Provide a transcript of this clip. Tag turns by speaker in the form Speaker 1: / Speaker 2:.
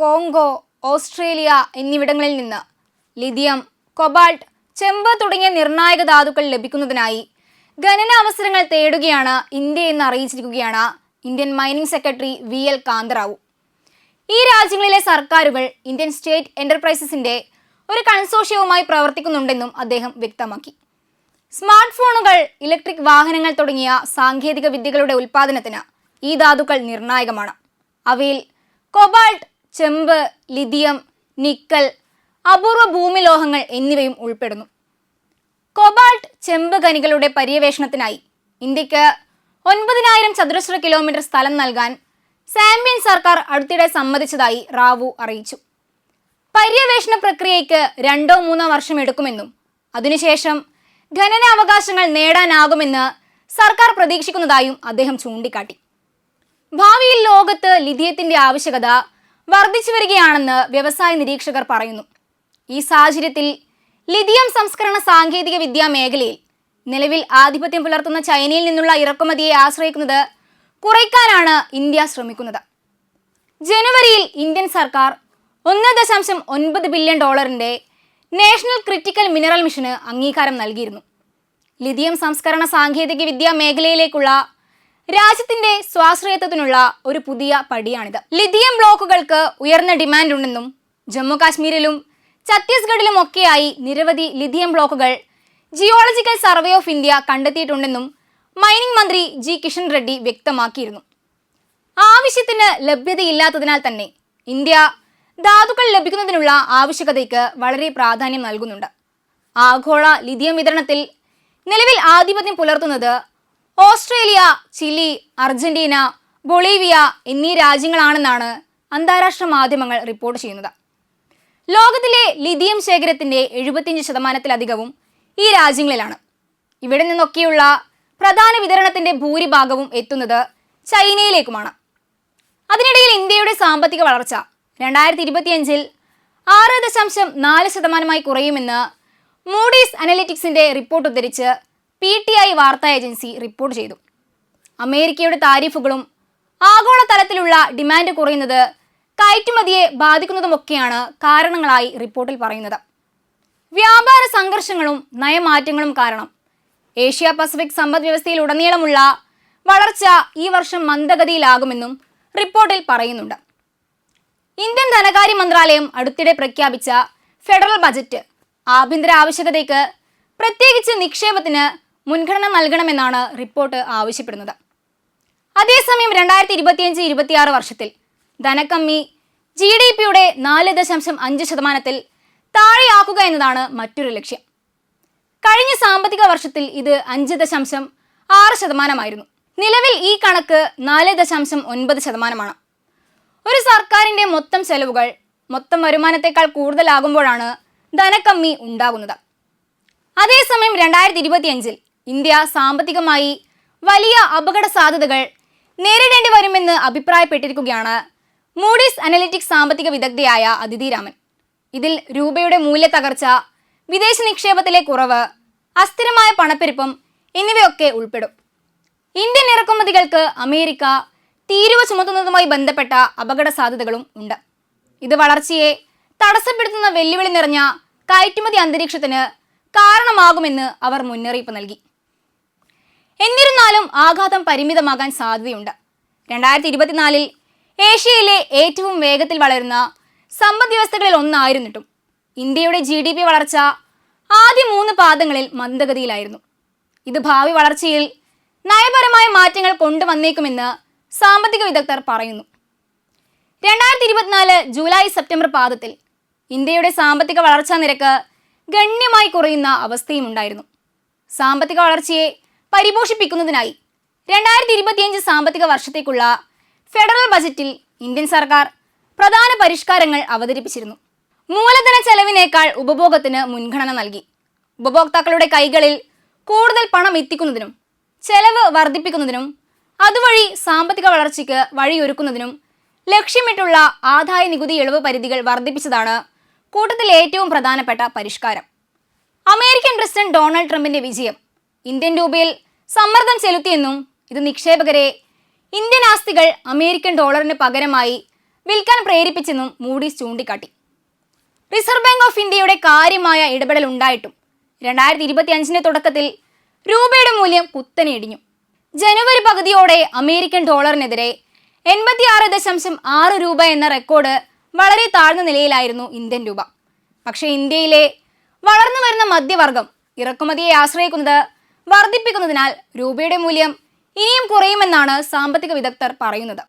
Speaker 1: Congo Australia എന്നിവിടങ്ങളിൽ നിന്ന്. Lithium cobalt ചെമ്പ് തുടങ്ങിയ നിർണായക ധാതുക്കൾ ലഭിക്കുന്നതിനായി ഖനന അവസരങ്ങൾ തേടുകയാണ് ഇന്ത്യ എന്ന് അറിയിച്ചിരിക്കുകയാണ് Indian mining secretary V L Kantharao. ഈ രാജ്യങ്ങളിലെ സർക്കാരുകൾ ഇന്ത്യൻ സ്റ്റേറ്റ് എന്റർപ്രൈസസിന്റെ ഒരു കൺസോഷ്യവുമായി പ്രവർത്തിക്കുന്നുണ്ടെന്നും അദ്ദേഹം വ്യക്തമാക്കി. സ്മാർട്ട് ഫോണുകൾ ഇലക്ട്രിക് വാഹനങ്ങൾ തുടങ്ങിയ സാങ്കേതിക വിദ്യകളുടെ ഉൽപ്പാദനത്തിന് ഈ ധാതുക്കൾ നിർണായകമാണ്. അവയിൽ കൊബാൾട്ട് ചെമ്പ് ലിഥിയം നിക്കൽ അപൂർവ ഭൂമിലോഹങ്ങൾ എന്നിവയും ഉൾപ്പെടുന്നു. കൊബാൾട്ട് ചെമ്പ് ഖനികളുടെ പര്യവേഷണത്തിനായി ഇന്ത്യയ്ക്ക് ഒൻപതിനായിരം ചതുരശ്ര കിലോമീറ്റർ സ്ഥലം നൽകാൻ സാമ്പിയൻ സർക്കാർ അടുത്തിടെ സമ്മതിച്ചതായി റാവു അറിയിച്ചു. പര്യവേഷണ പ്രക്രിയയ്ക്ക് രണ്ടോ മൂന്നോ വർഷം എടുക്കുമെന്നും അതിനുശേഷം ഖനനാവകാശങ്ങൾ നേടാനാകുമെന്ന് സർക്കാർ പ്രതീക്ഷിക്കുന്നതായും അദ്ദേഹം ചൂണ്ടിക്കാട്ടി. ഭാവിയിൽ ലോകത്ത് ലിഥിയത്തിന്റെ ആവശ്യകത വർദ്ധിച്ചു വരികയാണെന്ന് വ്യവസായ നിരീക്ഷകർ പറയുന്നു. ഈ സാഹചര്യത്തിൽ ലിഥിയം സംസ്കരണ സാങ്കേതിക വിദ്യാ മേഖലയിൽ നിലവിൽ ആധിപത്യം പുലർത്തുന്ന ചൈനയിൽ നിന്നുള്ള ഇറക്കുമതിയെ ആശ്രയിക്കുന്നത് കുറയ്ക്കാനാണ് ഇന്ത്യ ശ്രമിക്കുന്നത്. ജനുവരിയിൽ ഇന്ത്യൻ സർക്കാർ ഒന്ന് ദശാംശം ഒൻപത് ബില്യൺ ഡോളറിന്റെ നാഷണൽ ക്രിറ്റിക്കൽ മിനറൽ മിഷന് അംഗീകാരം നൽകിയിരുന്നു. ലിഥിയം സംസ്കരണ സാങ്കേതിക വിദ്യാ മേഖലയിലേക്കുള്ള രാജ്യത്തിന്റെ സ്വാശ്രയത്വത്തിനുള്ള ഒരു പുതിയ പടിയാണിത്. ലിഥിയം ബ്ലോക്കുകൾക്ക് ഉയർന്ന ഡിമാൻഡ് ഉണ്ടെന്നും ജമ്മു കാശ്മീരിലും ഛത്തീസ്ഗഡിലും ഒക്കെയായി നിരവധി ലിഥിയം ബ്ലോക്കുകൾ ജിയോളജിക്കൽ സർവേ ഓഫ് ഇന്ത്യ കണ്ടെത്തിയിട്ടുണ്ടെന്നും മൈനിങ് മന്ത്രി ജി കിഷൻ റെഡ്ഡി വ്യക്തമാക്കിയിരുന്നു. ആവശ്യത്തിന് ലഭ്യതയില്ലാത്തതിനാൽ തന്നെ ഇന്ത്യ ധാതുക്കൾ ലഭിക്കുന്നതിനുള്ള ആവശ്യകതയ്ക്ക് വളരെ പ്രാധാന്യം നൽകുന്നുണ്ട്. ആഗോള ലിഥിയം വിതരണത്തിൽ നിലവിൽ ആധിപത്യം പുലർത്തുന്നത് ഓസ്ട്രേലിയ ചിലി അർജന്റീന ബൊളീവിയ എന്നീ രാജ്യങ്ങളാണെന്നാണ് അന്താരാഷ്ട്ര മാധ്യമങ്ങൾ റിപ്പോർട്ട് ചെയ്യുന്നത്. ലോകത്തിലെ ലിഥിയം ശേഖരത്തിന്റെ എഴുപത്തിയഞ്ച് ശതമാനത്തിലധികവും ഈ രാജ്യങ്ങളിലാണ്. ഇവിടെ നിന്നൊക്കെയുള്ള പ്രധാന വിതരണത്തിന്റെ ഭൂരിഭാഗവും എത്തുന്നത് ചൈനയിലേക്കുമാണ്. അതിനിടയിൽ ഇന്ത്യയുടെ സാമ്പത്തിക വളർച്ച രണ്ടായിരത്തി ഇരുപത്തിയഞ്ചിൽ ആറ് ദശാംശം നാല് ശതമാനമായി കുറയുമെന്ന് മൂഡീസ് അനലിറ്റിക്സിന്റെ റിപ്പോർട്ട് ഉദ്ധരിച്ച് പി ടി ഐ വാർത്താ ഏജൻസി റിപ്പോർട്ട് ചെയ്തു. അമേരിക്കയുടെ താരിഫുകളും ആഗോളതലത്തിലുള്ള ഡിമാൻഡ് കുറയുന്നത് കയറ്റുമതിയെ ബാധിക്കുന്നതുമൊക്കെയാണ് കാരണങ്ങളായി റിപ്പോർട്ടിൽ പറയുന്നത്. വ്യാപാര സംഘർഷങ്ങളും നയമാറ്റങ്ങളും കാരണം ഏഷ്യ പസഫിക് സമ്പദ് വ്യവസ്ഥയിൽ ഉടനീളമുള്ള വളർച്ച ഈ വർഷം മന്ദഗതിയിലാകുമെന്നും റിപ്പോർട്ടിൽ പറയുന്നുണ്ട്. ഇന്ത്യൻ ധനകാര്യ മന്ത്രാലയം അടുത്തിടെ പ്രഖ്യാപിച്ച ഫെഡറൽ ബജറ്റ് ആഭ്യന്തര ആവശ്യകതയ്ക്ക് പ്രത്യേകിച്ച് നിക്ഷേപത്തിന് മുൻഗണന നൽകണമെന്നാണ് റിപ്പോർട്ട് ആവശ്യപ്പെടുന്നത്. അതേസമയം രണ്ടായിരത്തി ഇരുപത്തിയഞ്ച് ഇരുപത്തിയാറ് വർഷത്തിൽ ധനക്കമ്മി ജി ഡി പിയുടെ നാല് ദശാംശം അഞ്ച് ശതമാനത്തിൽ താഴെയാക്കുക എന്നതാണ് മറ്റൊരു ലക്ഷ്യം. കഴിഞ്ഞ സാമ്പത്തിക വർഷത്തിൽ ഇത് അഞ്ച് ദശാംശം ആറ് ശതമാനമായിരുന്നു. നിലവിൽ ഈ കണക്ക് നാല് ദശാംശം ഒൻപത് ശതമാനമാണ്. ഒരു സർക്കാരിന്റെ മൊത്തം ചെലവുകൾ മൊത്തം വരുമാനത്തെക്കാൾ കൂടുതലാകുമ്പോഴാണ് ധനക്കമ്മി ഉണ്ടാകുന്നത്. അതേസമയം രണ്ടായിരത്തി ഇരുപത്തിയഞ്ചിൽ ഇന്ത്യ സാമ്പത്തികമായി വലിയ അപകട സാധ്യതകൾ നേരിടേണ്ടി വരുമെന്ന് അഭിപ്രായപ്പെട്ടിരിക്കുകയാണ് മൂഡീസ് അനലിറ്റിക്സ് സാമ്പത്തിക വിദഗ്ധയായ അതിഥി രാമൻ. ഇതിൽ രൂപയുടെ മൂല്യ തകർച്ച വിദേശ നിക്ഷേപത്തിലെ കുറവ് അസ്ഥിരമായ പണപ്പെരുപ്പം എന്നിവയൊക്കെ ഉൾപ്പെടും. ഇന്ത്യൻ ഇറക്കുമതികൾക്ക് അമേരിക്ക തീരുവ ചുമത്തുന്നതുമായി ബന്ധപ്പെട്ട അപകട സാധ്യതകളും ഉണ്ട്. ഇത് വളർച്ചയെ തടസ്സപ്പെടുത്തുന്ന വെല്ലുവിളി നിറഞ്ഞ കയറ്റുമതി അന്തരീക്ഷത്തിന് കാരണമാകുമെന്ന് അവർ മുന്നറിയിപ്പ് നൽകി. എന്നിരുന്നാലും ആഘാതം പരിമിതമാകാൻ സാധ്യതയുണ്ട്. രണ്ടായിരത്തി ഇരുപത്തിനാലിൽ ഏഷ്യയിലെ ഏറ്റവും വേഗത്തിൽ വളരുന്ന സമ്പദ് വ്യവസ്ഥകളിൽ ഒന്നായിരുന്നിട്ടും ഇന്ത്യയുടെ ജി ഡി പി വളർച്ച ആദ്യ മൂന്ന് പാദങ്ങളിൽ മന്ദഗതിയിലായിരുന്നു. ഇത് ഭാവി വളർച്ചയിൽ നയപരമായ മാറ്റങ്ങൾ കൊണ്ടുവന്നേക്കുമെന്ന് സാമ്പത്തിക വിദഗ്ധർ പറയുന്നു. രണ്ടായിരത്തി ഇരുപത്തിനാല് ജൂലൈ സെപ്റ്റംബർ പാദത്തിൽ ഇന്ത്യയുടെ സാമ്പത്തിക വളർച്ചാ നിരക്ക് ഗണ്യമായി കുറയുന്ന അവസ്ഥയും ഉണ്ടായിരുന്നു സാമ്പത്തിക വളർച്ചയെ പരിപോഷിപ്പിക്കുന്നതിനായി. രണ്ടായിരത്തി ഇരുപത്തിയഞ്ച് സാമ്പത്തിക വർഷത്തേക്കുള്ള ഫെഡറൽ ബജറ്റിൽ ഇന്ത്യൻ സർക്കാർ പ്രധാന പരിഷ്കാരങ്ങൾ അവതരിപ്പിച്ചിരുന്നു. മൂലധന ചെലവിനേക്കാൾ ഉപഭോഗത്തിന് മുൻഗണന നൽകി. ഉപഭോക്താക്കളുടെ കൈകളിൽ കൂടുതൽ പണം എത്തിക്കുന്നതിനും ചെലവ് വർദ്ധിപ്പിക്കുന്നതിനും അതുവഴി സാമ്പത്തിക വളർച്ചയ്ക്ക് വഴിയൊരുക്കുന്നതിനും ലക്ഷ്യമിട്ടുള്ള ആദായ നികുതി ഇളവ് പരിധികൾ വർദ്ധിപ്പിച്ചതാണ് കൂട്ടത്തിൽ ഏറ്റവും പ്രധാനപ്പെട്ട പരിഷ്കാരം. അമേരിക്കൻ പ്രസിഡന്റ് ഡൊണാൾഡ് ട്രംപിന്റെ വിജയം. ഇന്ത്യൻ രൂപയിൽ സമ്മർദ്ദം ചെലുത്തിയെന്നും ഇത് നിക്ഷേപകരെ ഇന്ത്യൻ ആസ്തികൾ അമേരിക്കൻ ഡോളറിന് പകരമായി വിൽക്കാൻ പ്രേരിപ്പിച്ചെന്നും മൂഡീസ് ചൂണ്ടിക്കാട്ടി. റിസർവ് ബാങ്ക് ഓഫ് ഇന്ത്യയുടെ കാര്യമായ ഇടപെടൽ ഉണ്ടായിട്ടും രണ്ടായിരത്തി ഇരുപത്തി അഞ്ചിന്റെ തുടക്കത്തിൽ രൂപയുടെ മൂല്യം കുത്തനെ ഇടിഞ്ഞു. ജനുവരി പകുതിയോടെ അമേരിക്കൻ ഡോളറിനെതിരെ എൺപത്തി ആറ് ദശാംശം ആറ് രൂപ എന്ന റെക്കോർഡ് വളരെ താഴ്ന്ന നിലയിലായിരുന്നു ഇന്ത്യൻ രൂപ. പക്ഷേ ഇന്ത്യയിലെ വളർന്നു വരുന്ന മധ്യവർഗം ഇറക്കുമതിയെ ആശ്രയിക്കുന്നത് വർദ്ധിപ്പിക്കുന്നതിനാൽ രൂപയുടെ മൂല്യം ഇനിയും കുറയുമെന്നാണ് സാമ്പത്തിക വിദഗ്ധർ പറയുന്നത്.